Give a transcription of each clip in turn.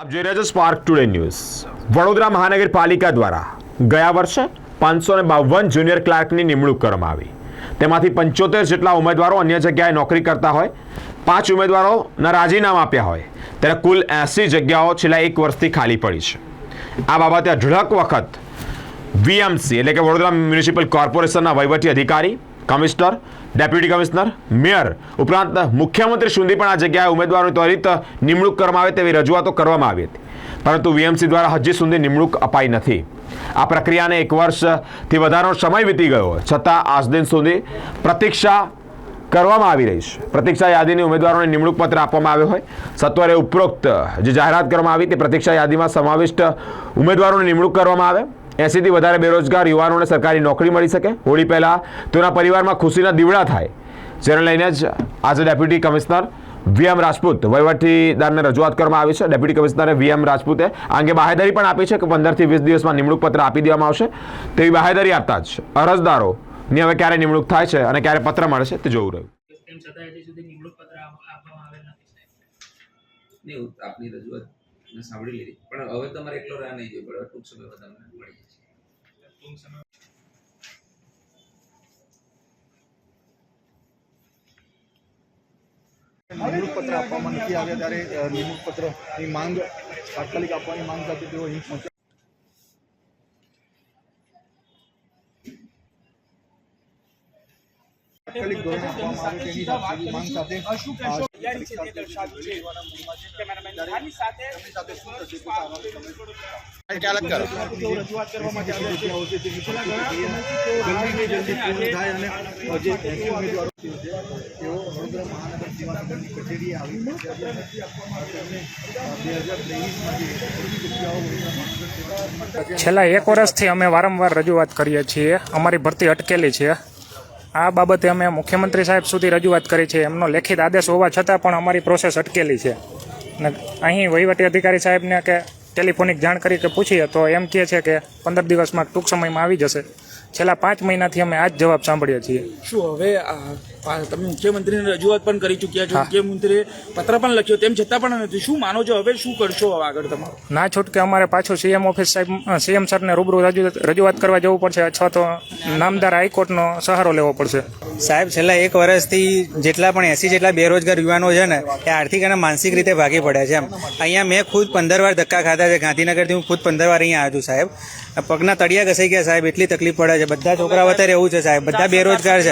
આપ જોઈ રહ્યા છો સ્પાર્ક ટુડે ન્યૂઝ વડોદરા મહાનગરપાલિકા દ્વારા ગયા વર્ષે પાંચસો ને બાવન જુનિયર ક્લાર્કની નિમણૂક કરવામાં આવી. તેમાંથી પંચોતેર જેટલા ઉમેદવારો અન્ય જગ્યાએ નોકરી કરતા હોય, પાંચ ઉમેદવારોના રાજીનામા આપ્યા હોય, ત્યારે કુલ એંસી જગ્યાઓ છેલ્લા એક વર્ષથી ખાલી પડી છે. આ બાબતે અઢળક વખત વીએમસી એટલે કે વડોદરા મ્યુનિસિપલ કોર્પોરેશનના વહીવટી અધિકારી, કમિશનર ડેપ્યુટી કમિશનર, મેયર ઉપરાંત મુખ્યમંત્રી સુધી પણ આ જગ્યાએ ઉમેદવારોની ત્વરિત નિમણૂક કરવામાં આવે તેવી રજૂઆતો કરવામાં આવી હતી. પરંતુ વીએમસી દ્વારા હજી સુધી નિમણૂક અપાઈ નથી. આ પ્રક્રિયાને એક વર્ષથી વધારાનો સમય વીતી ગયો, છતાં આજ દિન સુધી પ્રતીક્ષા કરવામાં આવી રહી છે. પ્રતીક્ષા યાદીની ઉમેદવારોને નિમણૂક પત્ર આપવામાં આવ્યો હોય. સત્વરે ઉપરોક્ત જે જાહેરાત કરવામાં આવી તે પ્રતીક્ષા યાદીમાં સમાવિષ્ટ ઉમેદવારોની નિમણૂક કરવામાં આવે. એંસીથી વધારે બેરોજગાર યુવાનોને સરકારી નોકરી મળી શકે. હોળી પહેલાં તેના પરિવારમાં ખુશીના દીવડા થાય. જેને લઈને જ આજે deputy commissioner V M Rajput વહીવટીદારને રજૂઆત કરવામાં આવી છે. ડેપ્યુટી કમિશનરે વીએમ રાજપૂતે આ અંગે બાહેદારી પણ આપી છે કે પંદરથી વીસ દિવસમાં નિમણૂક પત્ર આપી દેવામાં આવશે. તેવી બાહેદારી આપતા જ અરજદારોની હવે ક્યારે નિમણૂક થાય છે અને ક્યારે પત્ર મળે છે તે જોવું રહ્યું. છતાં હજી સુધી નિમણૂક પત્ર આપવામાં આવેલ નથી સાહેબ. નહીં હું આપની રજૂઆત મેં સાંભળી લીધી. પણ હવે તમારે એકલો રાહ નહીં જોઈએ પડે. ટૂંક સમયમાં તમને મળી જશે. ટૂંક સમય નિમણૂક પત્ર આપવામાં નથી આવ્યા ત્યારે નિમણૂક પત્રની માંગ તાત્કાલિક આપવાની માંગ સાથે તેઓ અહીં પહોંચ્યા. ધોરણે આપવામાં આવે તેની માંગ સાથે. જલ્દી પૂર્ણ થાય અને જે ઉમેદવારો છે તેઓ વડોદરા મહાનગર કચેરીએ આવી બે હજાર ત્રેવીસમાં જે છેલ્લા એક વર્ષથી અમે વારંવાર રજૂઆત કરીએ છીએ. અમારી ભરતી અટકેલી છે. આ બાબતે અમે મુખ્યમંત્રી સાહેબ સુધી રજૂઆત કરી છે. એમનો લેખિત આદેશ હોવા છતાં પણ અમારી પ્રોસેસ અટકેલી છે. ને અહીં વહીવટી અધિકારી સાહેબને કે ટેલિફોનિક જાણ કરી કે પૂછીએ તો એમ કહે છે કે પંદર દિવસમાં ટૂંક સમયમાં આવી જશે. છેલ્લા પાંચ મહિનાથી અમે આ જ જવાબ સાંભળીએ છીએ. શું હવે તમે મુખ્યમંત્રીને રજૂઆત પણ કરી ચૂક્યા છો. મુખ્યમંત્રીએ પત્ર પણ લખ્યો તેમ છતાં પણ નથી. શું માનો છો હવે શું કરશો હવે આગળ તમારું? ના છૂટકે અમારે પાછો સીએમ ઓફિસ સાહેબ સીએમ સરને રૂબરૂ રજૂ રજૂઆત કરવા જવું પડશે. અથવા તો નામદાર હાઈકોર્ટનો સહારો લેવો પડશે. સાહેબ છેલ્લા એક વર્ષથી જેટલા પણ એસી જેટલા બેરોજગાર યુવાનો છે ને એ આર્થિક અને માનસિક રીતે ભાગી પડ્યા છે એમ. અહીંયા મેં ખુદ પંદર વાર ધક્કા ખાધા છે. ગાંધીનગરથી હું ખુદ પંદર વાર અહીંયા આવ્યો છું સાહેબ. પગના તળિયા ઘસાઈ ગયા સાહેબ એટલી તકલીફ પડે છે. બધા છોકરાઓ અત્યારે એવું છે સાહેબ. બધા બેરોજગાર છે.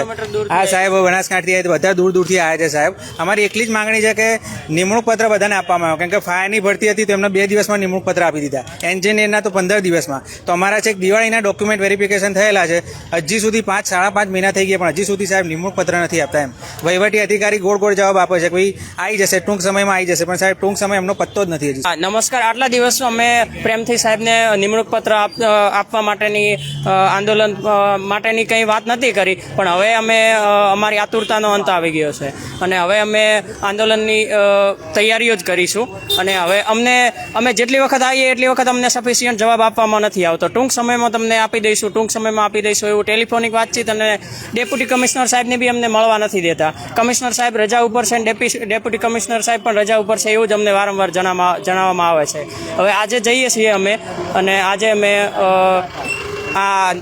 આ સાહેબ બનાસકાંઠી આવી બધા દૂર દૂરથી આવ્યા છે સાહેબ. અમારી એટલી જ માંગણી છે કે નિમણૂક પત્ર બધાને આપવામાં આવે. કેમ કે ફાયરની ભરતી હતી તો એમને બે દિવસમાં નિમણૂક પત્ર આપી દીધા. એન્જિનિયરના તો પંદર દિવસમાં. તો અમારા છેક દિવાળીના ડોક્યુમેન્ટ વેરિફિકેશન થયેલા છે. હજી સુધી પાંચ સાડા પાંચ મહિના થઈ ગયા પણ હજી સુધી સાહેબ નિમણૂક પત્ર નથી આપતા એમ. વહીવટી અધિકારી ગોળ ગોળ જવાબ આપે છે કે ભાઈ આવી જશે ટૂંક સમયમાં આવી જશે. પણ સાહેબ ટૂંક સમય એમનો પત્તો જ નથી હજી. નમસ્કાર. આટલા દિવસમાં અમે પ્રેમથી સાહેબને નિમણૂક પત્ર આપ- આપવા માટેની આંદોલન માટેની કંઈ વાત નથી કરી. પણ હવે અમે અમારી આતુરતાનો અંત આવી ગયો છે. અને હવે અમે આંદોલનની તૈયારીઓ જ કરીશું. અને હવે અમને, અમે જેટલી વખત આવીએ એટલી વખત અમને સફિશિયન્ટ જવાબ આપવામાં નથી આવતો. ટૂંક સમયમાં તમને આપી દઈશું, ટૂંક સમયમાં આપી દઈશું એવું ટેલિફોનિક વાતચીત અને ડેપ્યુટી કમિશનર સાહેબને બી અમને મળવા નથી દેતા. કમિશનર સાહેબ રજા ઉપર છે ડેપી- ડેપ્યુટી કમિશનર સાહેબ પણ રજા ઉપર છે એવું જ અમને વારંવાર જણાવવા, જણાવવામાં આવે છે. હવે આજે જઈએ છીએ અમે અને આજે અમે આ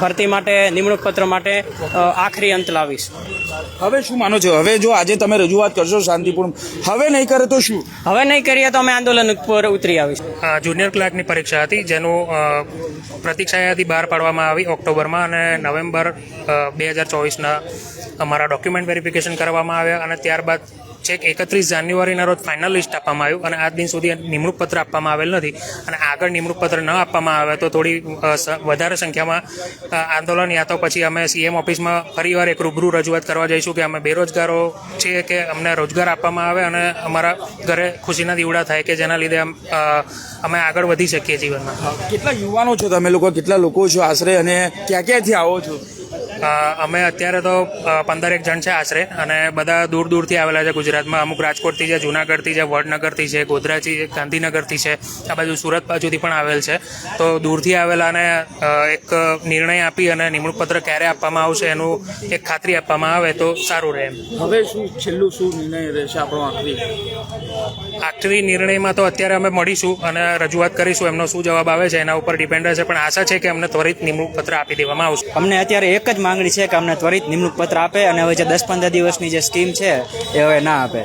ભરતી માટે નિમણૂક પત્ર માટે આખરી અંત લાવીશ. હવે શું માનો છો? હવે જો આજે તમે રજૂઆત કરશો શાંતિપૂર્ણ હવે નહીં કરે તો શું? હવે નહીં કરીએ તો અમે આંદોલન ઉપર ઉતરી આવીશું. આ જુનિયર ક્લાર્કની પરીક્ષા હતી જેનું અ, પ્રતીક્ષા બહાર પાડવામાં આવી ઓક્ટોબરમાં અને નવેમ્બર બે હજાર ચોવીસના અમારા ડોક્યુમેન્ટ વેરિફિકેશન કરવામાં આવ્યા અને ત્યારબાદ છેક એકત્રીસ જાન્યુઆરીના રોજ ફાઇનલ લિસ્ટ આપવામાં આવ્યું અને આજ દિન સુધી નિમણૂક પત્ર આપવામાં આવેલ નથી અને આગળ નિમણૂક પત્ર ન આપવામાં આવે તો થોડી વધારે સંખ્યામાં આંદોલન યા તો પછી અમે સીએમ ઓફિસમાં ફરીવાર એક રૂબરૂ રજૂઆત કરવા જઈશું કે અમે બેરોજગારો છીએ કે અમને રોજગાર આપવામાં આવે અને અમારા ઘરે ખુશીના દીવડા થાય કે જેના લીધે અમે આગળ વધી શકીએ જીવનમાં. કેટલા યુવાનો છો તમે લોકો? કેટલા લોકો છો આશરે? અને ક્યાં ક્યાંથી આવો છો? અમે અત્યારે તો પંદર એક જણ છે આશરે અને બધા દૂર દૂરથી આવેલા છે ગુજરાતમાં. અમુક રાજકોટથી છે જુનાગઢથી છે વડનગરથી છે ગોધરાથી છે ગાંધીનગરથી છે આ બાજુ સુરત બાજુથી પણ આવેલ છે. તો દૂરથી આવેલાને એક નિર્ણય આપી અને નિમણૂક પત્ર ક્યારે આપવામાં આવશે એનું એક ખાતરી આપવામાં આવે તો સારું રહે એમ. હવે શું છેલ્લું શું નિર્ણય રહેશે આપણો આખરી? આખરી નિર્ણયમાં તો અત્યારે અમે મળીશું અને રજૂઆત કરીશું એમનો શું જવાબ આવે છે એના ઉપર ડિપેન્ડ રહેશે પણ આશા છે કે અમને ત્વરિત નિમણૂક પત્ર આપી દેવામાં આવશે. અમને અત્યારે એક જ માંગણી છે કે અમને ત્વરિત નિમણૂક પત્ર આપે અને હવે જે દસ પંદર દિવસની જે સ્કીમ છે, એ હવે ના આપે.